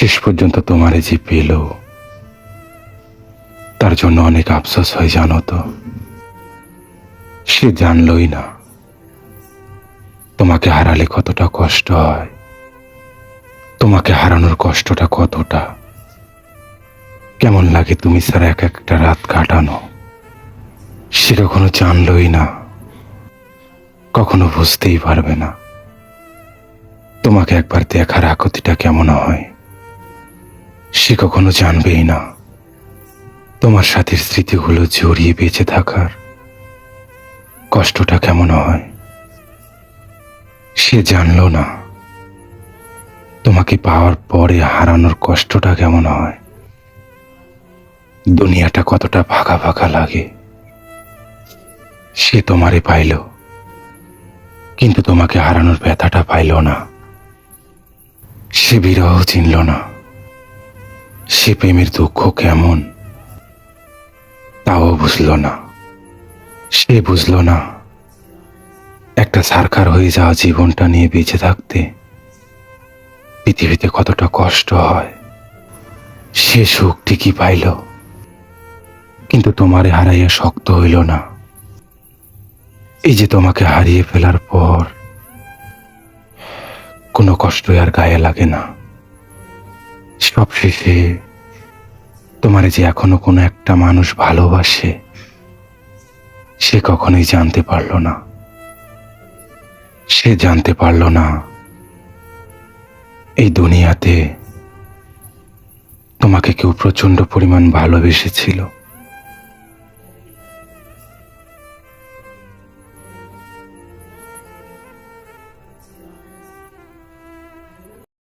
শেষ পর্যন্ত তোমারে যে পেল, তার জন্য অনেক আফসোস হয় জানো তো। সে জানলই না তোমাকে হারালে কতটা কষ্ট হয়, তোমাকে হারানোর কষ্টটা কতটা। কেমন লাগে তুমি স্যার এক একটা রাত কাটানো? সে কখনো জানলই না, কখনো বুঝতেই পারবে না। তোমাকে একবার দেখার আকতিটা কেমন হয়। সে কখনো জানবেই না। তোমার সাথে স্মৃতিগুলো জড়িয়ে বেঁচে থাকার কষ্টটা কেমন হয়, সে জানলো না। তোমাকে পাওয়ার পরে হারানোর কষ্টটা কেমন হয়, দুনিয়াটা কতটা ফাঁকা ফাঁকা লাগে, সে তোমারে পাইল। কিন্তু তোমাকে হারানোর ব্যথাটা পাইল না, সে বিরহ চিনল না। সে প্রেমের দুঃখ কেমন? তাও বুঝল না। সে বুঝল না, একটা সারকার হয়ে যাওয়া জীবনটা নিয়ে বেঁচে থাকতে পৃথিবীতে কতটা কষ্ট হয়, সে সুখ ঠিকই পাইল। কিন্তু তোমারে হারাইয়া শক্ত হইল না। এই যে তোমাকে হারিয়ে ফেলার পর কোনো কষ্টই আর গায়ে লাগে না। সব শেষে তোমার যে এখনও কোনো একটা মানুষ ভালোবাসে, সে কখনোই জানতে পারল না। সে জানতে পারল না এই দুনিয়াতে তোমাকে কেউ প্রচণ্ড পরিমাণ ভালোবেসেছিল।